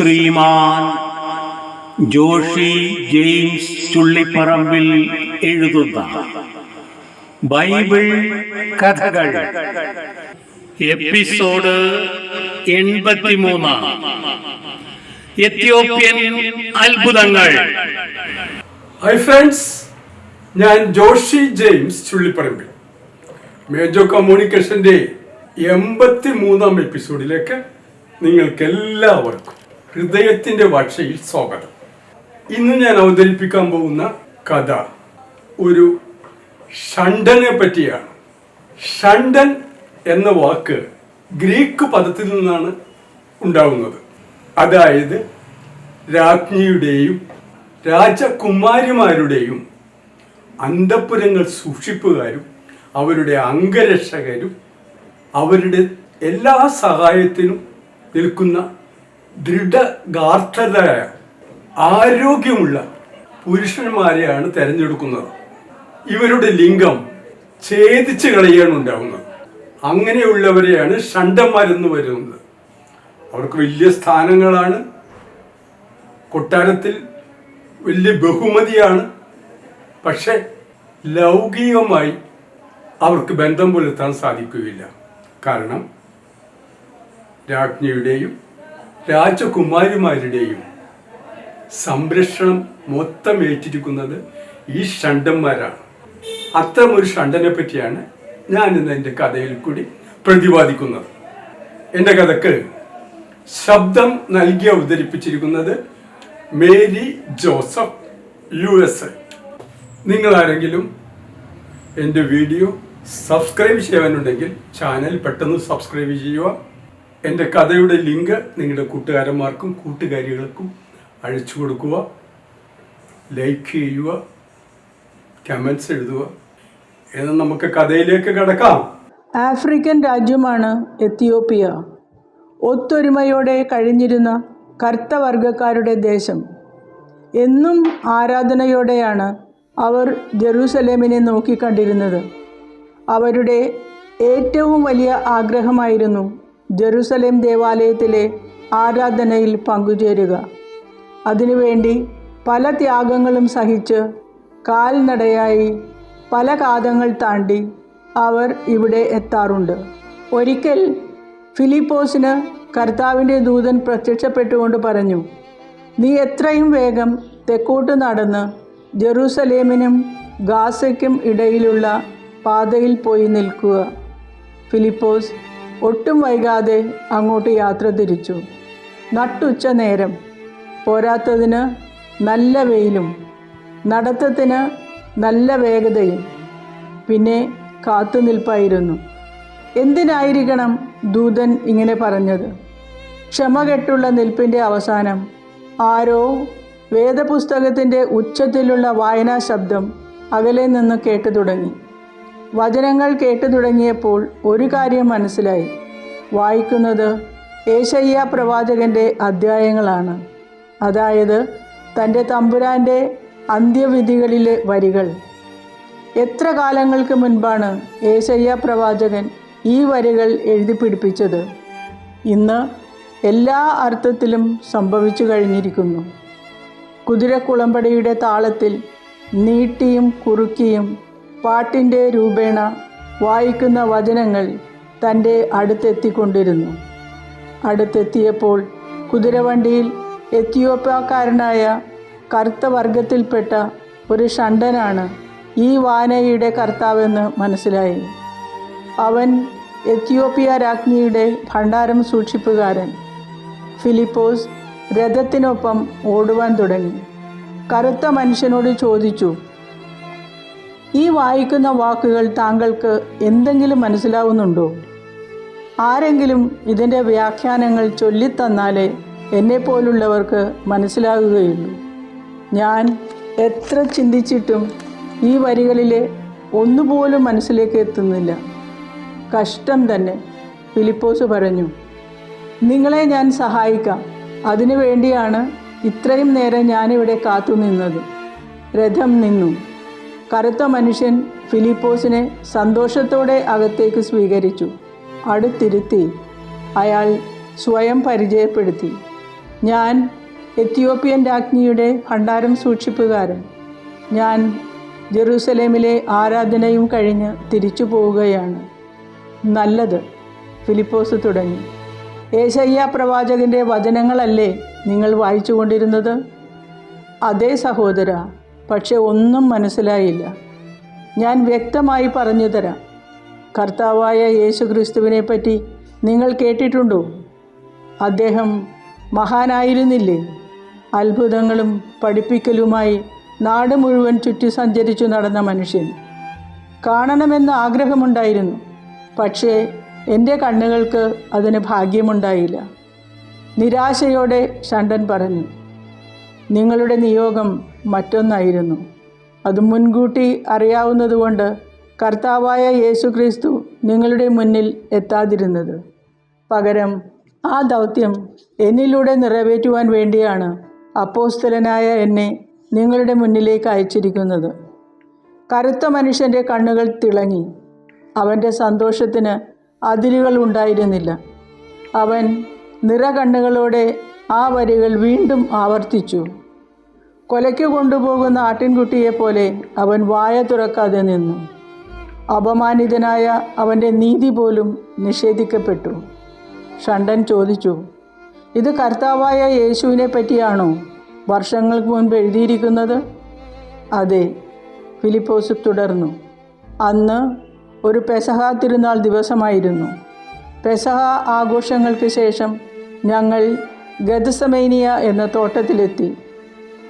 ശ്രീമാൻ. Joshi James Chullipparambil എഴുതുന്ന Bible കഥകൾ. Episode എൺപത്തിമൂന്ന്. എത്യോപ്യൻ അത്ഭുതങ്ങൾ. ഹൈ ഫ്രണ്ട്സ് ഞാൻ ജോഷി ജെയിംസ് ചുള്ളിപ്പറമ്പിൽ. മേജോ കമ്മ്യൂണിക്കേഷന്റെ എൺപത്തി മൂന്നാം എപ്പിസോഡിലേക്ക് നിങ്ങൾക്ക് എല്ലാവർക്കും ഹൃദയത്തിന്റെ ഭാഷയിൽ സ്വാഗതം. ഇന്ന് ഞാൻ അവതരിപ്പിക്കാൻ പോകുന്ന കഥ ഒരു ഷണ്ടനെ പറ്റിയാണ്. ഷണ്ടൻ എന്ന വാക്ക് ഗ്രീക്ക് പദത്തിൽ നിന്നാണ് ഉണ്ടാവുന്നത്. അതായത് രാജ്ഞിയുടെയും രാജകുമാരിമാരുടെയും അന്തപ്പുരങ്ങൾ സൂക്ഷിപ്പുകാരും അവരുടെ അംഗരക്ഷകരും അവരുടെ എല്ലാ സഹായത്തിനും നിൽക്കുന്ന ദൃഢഗാർത്ഥരായ ആരോഗ്യമുള്ള പുരുഷന്മാരെയാണ് തിരഞ്ഞെടുക്കുന്നത്. ഇവരുടെ ലിംഗം ഛേദിച്ച് കളയാണ് ഉണ്ടാവുന്നത്. അങ്ങനെയുള്ളവരെയാണ് ഷണ്ടന്മാരെന്ന് വരുന്നത് അവർക്ക് വലിയ സ്ഥാനങ്ങളാണ്. കൊട്ടാരത്തിൽ വലിയ ബഹുമതിയാണ്. പക്ഷെ ലൗകികമായി അവർക്ക് ബന്ധം പുലർത്താൻ സാധിക്കുകയില്ല. കാരണം രാജ്ഞിയുടെയും രാജകുമാരിമാരുടെയും സംരക്ഷണം മൊത്തം ഏറ്റിരിക്കുന്നത് ഈ ഷണ്ടന്മാരാണ്. അത്തരമൊരു ഷണ്ടനെ പറ്റിയാണ് ഞാൻ ഇന്ന് എന്റെ കഥയിൽ കൂടി പ്രതിപാദിക്കുന്നത്. എന്റെ കഥക്ക് ശബ്ദം നൽകി അവതരിപ്പിച്ചിരിക്കുന്നത് മേരി ജോസഫ് യു എസ്. നിങ്ങൾ ആരെങ്കിലും എന്റെ വീഡിയോ സബ്സ്ക്രൈബ് ചെയ്യാനുണ്ടെങ്കിൽ ചാനൽ പെട്ടെന്ന് സബ്സ്ക്രൈബ് ചെയ്യുക. എന്റെ കഥയുടെ ലിങ്ക് നിങ്ങളുടെ കൂട്ടുകാരന്മാർക്കും കൂട്ടുകാരികൾക്കും അഴിച്ചു കൊടുക്കുക. ലൈക്ക് ചെയ്യുക. കമൻസ് എഴുതുക. എന്ന് നമുക്ക് കഥയിലേക്ക് കിടക്കാം. ആഫ്രിക്കൻ രാജ്യമാണ് എത്തിയോപ്പിയ ഒത്തൊരുമയോടെ കഴിഞ്ഞിരുന്ന കർത്തവർഗക്കാരുടെ ദേശം. എന്നും ആരാധനയോടെയാണ് അവർ ജെറൂസലേമിനെ നോക്കിക്കണ്ടിരുന്നത്. അവരുടെ ഏറ്റവും വലിയ ആഗ്രഹമായിരുന്നു ജെറൂസലേം ദേവാലയത്തിലെ ആരാധനയിൽ പങ്കുചേരുക. അതിനുവേണ്ടി പല ത്യാഗങ്ങളും സഹിച്ച് കാൽനടയായി പല കാതങ്ങൾ താണ്ടി അവർ ഇവിടെ എത്താറുണ്ട്. ഒരിക്കൽ ഫിലിപ്പോസിന് കർത്താവിന്റെ ദൂതൻ പ്രത്യക്ഷപ്പെട്ടുകൊണ്ട് പറഞ്ഞു നീ എത്രയും വേഗം തെക്കോട്ട് നടന്ന് ജെറൂസലേമിനും ഗാസയ്ക്കും ഇടയിലുള്ള പാതയിൽ പോയി നിൽക്കുക. ഫിലിപ്പോസ് ഒട്ടും വൈകാതെ അങ്ങോട്ട് യാത്ര തിരിച്ചു. നട്ടുച്ച നേരം പോരാത്തതിന് നല്ല വെയിലും നടത്തത്തിന് നല്ല വേഗതയും പിന്നെ കാത്തുനിൽപ്പായിരുന്നു എന്തിനായിരിക്കണം ദൂതൻ ഇങ്ങനെ പറഞ്ഞത്? ക്ഷമ കെട്ടുള്ള നിൽപ്പിന്റെ അവസാനം ആരോ വേദപുസ്തകത്തിന്റെ ഉച്ചത്തിലുള്ള വായനാ ശബ്ദം അകലെ നിന്ന് കേട്ടു തുടങ്ങി. വചനങ്ങൾ കേട്ടു തുടങ്ങിയപ്പോൾ ഒരു കാര്യം മനസ്സിലായി. വായിക്കുന്നത് ഏശയ്യ പ്രവാചകന്റെ അധ്യായങ്ങളാണ്. അതായത് തന്റെ തമ്പുരാന്റെ അന്ത്യവിധികളിലെ വരികൾ. എത്ര കാലങ്ങൾക്ക് മുൻപാണ് ഏശയ്യ പ്രവാചകൻ ഈ വരികൾ എഴുതി പിടിപ്പിച്ചത്? ഇന്ന് എല്ലാ അർത്ഥത്തിലും സംഭവിച്ചു കഴിഞ്ഞിരിക്കുന്നു. കുതിരക്കുളമ്പടിയുടെ താളത്തിൽ നീട്ടിയും കുറുക്കിയും പാട്ടിന്റെ രൂപേണ വായിക്കുന്ന വചനങ്ങൾ തന്റെ അടുത്തെത്തിക്കൊണ്ടിരുന്നു. അടുത്തെത്തിയപ്പോൾ കുതിരവണ്ടിയിൽ എത്തിയോപ്യക്കാരനായ കറുത്ത വർഗത്തിൽപ്പെട്ട ഒരു ഷണ്ടനാണ് ഈ വാനയുടെ കർത്താവെന്ന് മനസ്സിലായി. അവൻ എത്യോപ്യ രാജ്ഞിയുടെ ഭണ്ഡാരം സൂക്ഷിപ്പുകാരൻ. ഫിലിപ്പോസ് രഥത്തിനൊപ്പം ഓടുവാൻ തുടങ്ങി. കറുത്ത മനുഷ്യനോട് ചോദിച്ചു ഈ വായിക്കുന്ന വാക്കുകൾ താങ്കൾക്ക് എന്തെങ്കിലും മനസ്സിലാവുന്നുണ്ടോ? ആരെങ്കിലും ഇതിന്റെ വ്യാഖ്യാനങ്ങൾ ചൊല്ലിത്തന്നാലേ എന്നെപ്പോലുള്ളവർക്ക് മനസ്സിലാകുകയുള്ളൂ. ഞാൻ എത്ര ചിന്തിച്ചിട്ടും ഈ വരികളിലെ ഒന്നുപോലും മനസ്സിലേക്ക് എത്തുന്നില്ല. കഷ്ടം തന്നെ ഫിലിപ്പോസ് പറഞ്ഞു. നിങ്ങളെ ഞാൻ സഹായിക്കാം. അതിനു വേണ്ടിയാണ് ഇത്രയും നേരം ഞാനിവിടെ കാത്തുനിന്നത്. രഥം നിന്നു. കറുത്ത മനുഷ്യൻ ഫിലിപ്പോസിനെ സന്തോഷത്തോടെ അകത്തേക്ക് സ്വീകരിച്ചു. അടുത്തിരുത്തി അയാൾ സ്വയം പരിചയപ്പെടുത്തി. ഞാൻ എത്യോപ്യൻ രാജ്ഞിയുടെ ഭണ്ഡാരം സൂക്ഷിപ്പുകാരൻ. ഞാൻ ജെറൂസലേമിലെ ആരാധനയും കഴിഞ്ഞ് തിരിച്ചു പോവുകയാണ്. നല്ലത് ഫിലിപ്പോസ് തുടങ്ങി. ഏശയ്യ പ്രവാചകന്റെ വചനങ്ങളല്ലേ നിങ്ങൾ വായിച്ചു കൊണ്ടിരുന്നത് അതേ സഹോദര പക്ഷെ ഒന്നും മനസ്സിലായില്ല. ഞാൻ വ്യക്തമായി പറഞ്ഞു തരാം. കർത്താവായ യേശു ക്രിസ്തുവിനെ പറ്റി നിങ്ങൾ കേട്ടിട്ടുണ്ടോ? അദ്ദേഹം മഹാനായിരുന്നില്ലേ? അത്ഭുതങ്ങളും പഠിപ്പിക്കലുമായി നാട് മുഴുവൻ ചുറ്റി സഞ്ചരിച്ചു നടന്ന മനുഷ്യൻ. കാണണമെന്ന് ആഗ്രഹമുണ്ടായിരുന്നു. പക്ഷേ എന്റെ കണ്ണുകൾക്ക് അതിന് ഭാഗ്യമുണ്ടായില്ല. നിരാശയോടെ ഷണ്ടൻ പറഞ്ഞു നിങ്ങളുടെ നിയോഗം മറ്റൊന്നായിരുന്നു. അത് മുൻകൂട്ടി അറിയാവുന്നതുകൊണ്ട് കർത്താവായ യേശു ക്രിസ്തു നിങ്ങളുടെ മുന്നിൽ എത്താതിരുന്നത്. പകരം ആ ദൗത്യം എന്നിലൂടെ നിറവേറ്റുവാൻ വേണ്ടിയാണ് അപ്പോസ്തലനായ എന്നെ നിങ്ങളുടെ മുന്നിലേക്ക് അയച്ചിരിക്കുന്നത്. കറുത്ത മനുഷ്യന്റെ കണ്ണുകൾ തിളങ്ങി. അവന്റെ സന്തോഷത്തിന് അതിരുകൾ ഉണ്ടായിരുന്നില്ല. അവൻ നിറകണ്ണുകളോടെ ആ വരികൾ വീണ്ടും ആവർത്തിച്ചു. കൊലയ്ക്ക് കൊണ്ടുപോകുന്ന ആട്ടിൻകുട്ടിയെപ്പോലെ അവൻ വായ തുറക്കാതെ നിന്നു. അപമാനിതനായ അവന്റെ നീതി പോലും നിഷേധിക്കപ്പെട്ടു. ഷണ്ടൻ ചോദിച്ചു ഇത് കർത്താവായ യേശുവിനെ പറ്റിയാണോ വർഷങ്ങൾക്ക് മുൻപ് എഴുതിയിരിക്കുന്നത്? അതെ ഫിലിപ്പോസ് തുടർന്നു അന്ന് ഒരു പെസഹ തിരുനാൾ ദിവസമായിരുന്നു. പെസഹ ആഘോഷങ്ങൾക്ക് ശേഷം ഞങ്ങൾ ഗതസമേനിയ എന്ന തോട്ടത്തിലെത്തി.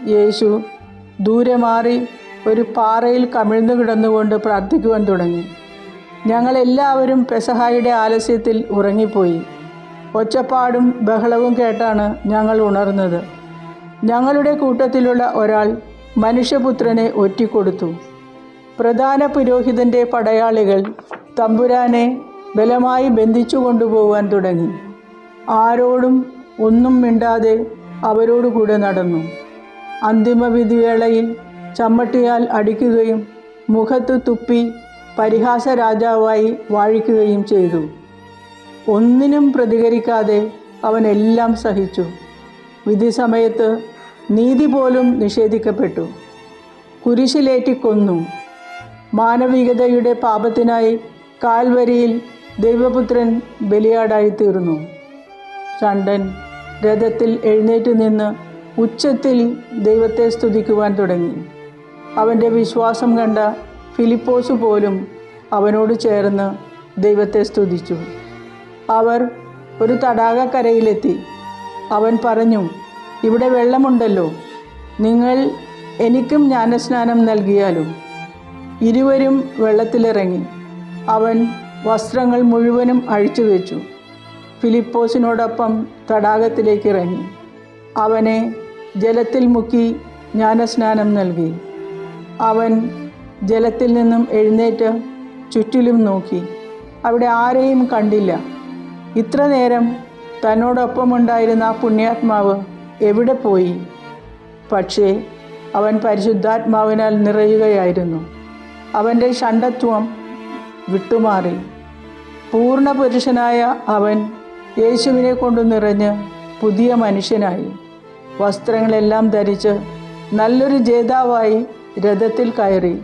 യേശു ദൂരെ മാറി ഒരു പാറയിൽ കമിഴ്ന്നു കിടന്നുകൊണ്ട് പ്രാർത്ഥിക്കുവാൻ തുടങ്ങി. ഞങ്ങളെല്ലാവരും പെസഹായുടെ ആലസ്യത്തിൽ ഉറങ്ങിപ്പോയി. ഒച്ചപ്പാടും ബഹളവും കേട്ടാണ് ഞങ്ങൾ ഉണർന്നത്. ഞങ്ങളുടെ കൂട്ടത്തിലുള്ള ഒരാൾ മനുഷ്യപുത്രനെ ഒറ്റിക്കൊടുത്തു. പ്രധാന പുരോഹിതന്റെ പടയാളികൾ തമ്പുരാനെ ബലമായി ബന്ധിച്ചു കൊണ്ടുപോകാൻ തുടങ്ങി. ആരോടും ഒന്നും മിണ്ടാതെ അവരോടുകൂടെ നടന്നു. അന്തിമവിധിവേളയിൽ ചമ്മട്ടിയാൽ അടിക്കുകയും മുഖത്ത് തുപ്പി പരിഹാസ രാജാവായി വാഴിക്കുകയും ചെയ്തു. ഒന്നിനും പ്രതികരിക്കാതെ അവൻ എല്ലാം സഹിച്ചു. വിധി സമയത്ത് നീതി പോലും നിഷേധിക്കപ്പെട്ടു. കുരിശിലേറ്റിക്കൊന്നു. മാനവികതയുടെ പാപത്തിനായി കാൽവരിയിൽ ദൈവപുത്രൻ ബലിയാടായി തീർന്നു ഷണ്ടൻ രഥത്തിൽ എഴുന്നേറ്റ് നിന്ന് ഉച്ചത്തിൽ ദൈവത്തെ സ്തുതിക്കുവാൻ തുടങ്ങി. അവന്റെ വിശ്വാസം കണ്ട ഫിലിപ്പോസ് പോലും അവനോട് ചേർന്ന് ദൈവത്തെ സ്തുതിച്ചു. അവർ ഒരു തടാകക്കരയിലെത്തി. അവൻ പറഞ്ഞു ഇവിടെ വെള്ളമുണ്ടല്ലോ. നിങ്ങൾ എനിക്കും ജ്ഞാനസ്നാനം നൽകിയാലും. ഇരുവരും വെള്ളത്തിലിറങ്ങി. അവൻ വസ്ത്രങ്ങൾ മുഴുവനും അഴിച്ചു വെച്ചു ഫിലിപ്പോസിനോടൊപ്പം തടാകത്തിലേക്ക് ഇറങ്ങി. അവനെ ജലത്തിൽ മുക്കി ജ്ഞാനസ്നാനം നൽകി. അവൻ ജലത്തിൽ നിന്നും എഴുന്നേറ്റ് ചുറ്റിലും നോക്കി. അവിടെ ആരെയും കണ്ടില്ല. ഇത്ര നേരം തന്നോടൊപ്പമുണ്ടായിരുന്ന ആ പുണ്യാത്മാവ് എവിടെ പോയി? പക്ഷേ അവൻ പരിശുദ്ധാത്മാവിനാൽ നിറയുകയായിരുന്നു. അവന്റെ ഷണ്ടത്വം വിട്ടുമാറി. പൂർണ പുരുഷനായ അവൻ യേശുവിനെ കൊണ്ട് നിറഞ്ഞ് പുതിയ മനുഷ്യനായി. വസ്ത്രങ്ങളെല്ലാം ധരിച്ച് നല്ലൊരു ജേതാവായി രഥത്തിൽ കയറി.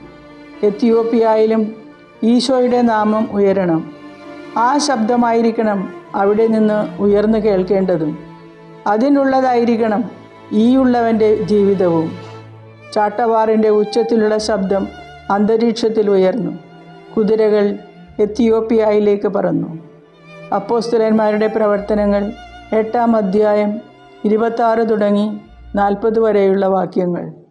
എത്തിയോപ്യയിലും ഈശോയുടെ നാമം ഉയരണം. ആ ശബ്ദമായിരിക്കണം അവിടെ നിന്ന് ഉയർന്നു കേൾക്കേണ്ടതും. അതിനുള്ളതായിരിക്കണം ഈയുള്ളവന്റെ ജീവിതവും. ചാട്ടവാറിന്റെ ഉച്ചത്തിലുള്ള ശബ്ദം അന്തരീക്ഷത്തിൽ ഉയർന്നു. കുതിരകൾ എത്തിയോപ്യയിലേക്ക് പറന്നു. അപ്പോസ്തലന്മാരുടെ പ്രവർത്തനങ്ങൾ എട്ടാം അധ്യായം ഇരുപത്താറ് തുടങ്ങി നാൽപ്പത് വരെയുള്ള വാക്യങ്ങൾ.